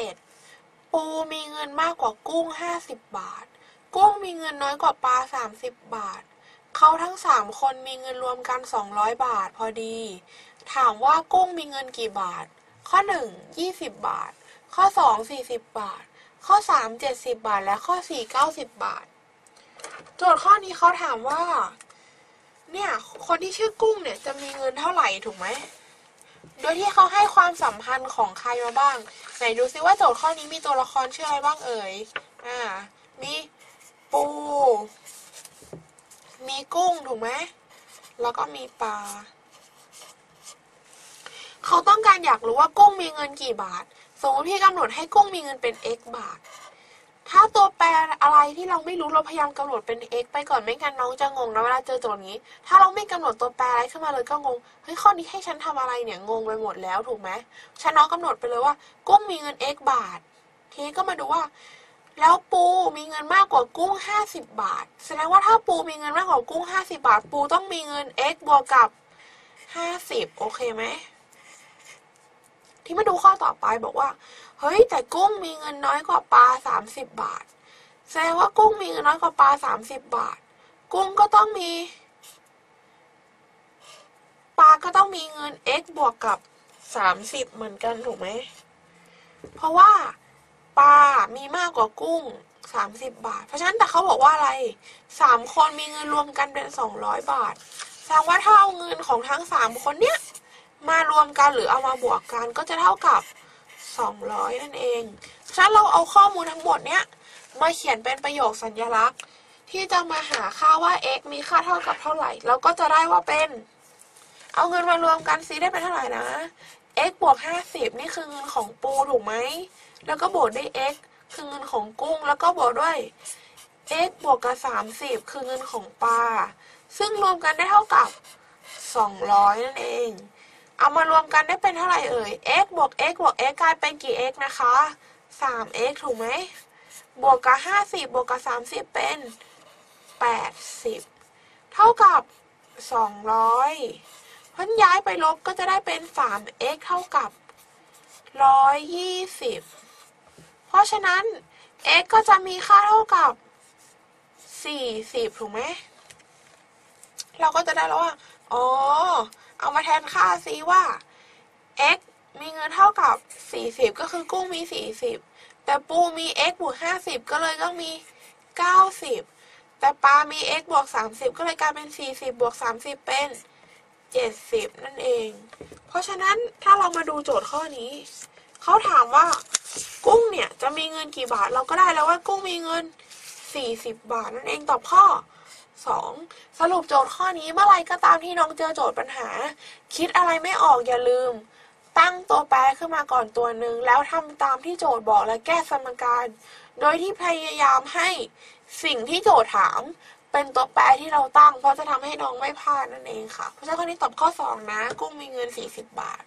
11ปูมีเงินมากกว่ากุ้ง 50 บาท กุ้งมีเงินน้อยกว่าปลา 30 บาท เขาทั้ง 3 คนมีเงินรวมกัน 200 บาทพอดี ถามว่ากุ้งมีเงินกี่บาท ข้อ 1 20 บาท ข้อ 2 40 บาท ข้อ 3 70 บาท และข้อ 4 90 บาท โจทย์ข้อนี้เขาถามว่า เนี่ย คนที่ชื่อกุ้งเนี่ยจะมีเงินเท่าไหร่ถูกไหม โดยที่เขาให้ความสัมพันธ์ของใครมาบ้าง ไหนดูซิว่าโจทย์ข้อนี้มีตัวละครชื่ออะไรบ้างเอ่ย อ่า มีปู มีกุ้งถูกไหม แล้วก็มีปลา เขาต้องการอยากรู้ว่ากุ้งมีเงินกี่บาท สมมติพี่กำหนดให้กุ้งมีเงินเป็น x บาท ถ้าตัวแปรอะไรที่เราไม่รู้เราพยายามกำหนดเป็น x ไปก่อนไม่งั้นน้องจะงงนะเวลาเจอโจทย์นี้ ถ้าเราไม่กำหนดตัวแปรอะไรขึ้นมาเลยก็งงเฮ้ยข้อนี้ให้ฉันทำอะไรเนี่ยงงไปหมดแล้วถูกไหมฉันน้องกำหนดไปเลยว่า กุ้งมีเงิน x บาท ทีนี้ก็มาดูว่า แล้วปูมีเงินมากกว่ากุ้ง 50 บาท แสดงว่าถ้าปูมีเงินมากกว่ากุ้ง 50 บาท ปูต้องมีเงิน x บวกกับ 50 โอเคไหมที่มาดูข้อต่อไปบอกว่า เฮ้ยแต่กุ้งมีเงินน้อยกว่าปลา30บบาท แสดงว่ากุ้งมีเงินน้อยกว่าปลา30บบาท กุ้งก็ต้องมีปลาก็ต้องมีเงิน x บวกกับ30เหมือนกันถูกไหม เพราะว่าปลา มีมากกว่ากุ้ง30บบาท เพราะฉะนั้นแต่เขาบอกว่าอะไร3คนมีเงินรวมกันเป็น200บาทแสดงว่าถ้าเอาเงินของทั้ง3คนเนี้ยมารวมกันหรือเอามาบวกกันก็จะเท่ากับ 200 นั่นเองฉะนั้นเราเอาข้อมูลทั้งหมดเนี้ยมาเขียนเป็นประโยคสัญลักษณ์ ที่จะมาหาค่าว่า x มีค่าเท่ากับเท่าไหร่ เราก็จะได้ว่าเป็น เอาเงินมารวมกันซิได้เป็นเท่าไหร่นะ x บวก 50 นี่คือเงินของปูถูกไหม แล้วก็บวกด้วย x คือเงินของกุ้ง แล้วก็บวกด้วย x บวกกับ 30 คือเงินของปลา ซึ่งรวมกันได้เท่ากับ 200 นั่นเอง เอามารวมกันได้เป็นเท่าไหร่เอ่ย x บวก x บวก x กลายเป็นกี่ x นะคะ 3x ถูกไหม บวกกับ 50 บวกกับ 30 เป็น 80 เท่ากับ 200พันย้ายไปลบก็จะได้เป็น 3x เท่ากับ 120 เพราะฉะนั้น x ก็จะมีค่าเท่ากับ 40 ถูกไหม เราก็จะได้แล้วว่า อ๋อ เอามาแทนค่าซิว่า x มีเงินเท่ากับ 40 ก็คือกุ้งมี 40 แต่ปูมี x บวก 50 ก็เลยต้องมี 90 แต่ปลามี x บวก 30 ก็เลยกลายเป็น 40 บวก 30 เป็น 70 นั่นเอง เพราะฉะนั้นถ้าเรามาดูโจทย์ข้อนี้ เขาถามว่ากุ้งเนี่ยจะมีเงินกี่บาท เราก็ได้แล้วว่ากุ้งมีเงิน 40 บาทนั่นเองตอบข้อ 2. สรุปโจทย์ข้อนี้เมื่อไรก็ตามที่น้องเจอโจทย์ปัญหา คิดอะไรไม่ออกอย่าลืม ตั้งตัวแปรขึ้นมาก่อนตัวหนึ่งแล้วทำตามที่โจทย์บอกและแก้สมการ โดยที่พยายามให้สิ่งที่โจทย์ถาม เป็นตัวแปรที่เราตั้งเพราะจะทำให้น้องไม่พลาดนั่นเองค่ะ เพราะฉะนั้นข้อนี้ตอบข้อ 2 นะ กุ้งมีเงิน 40 บาท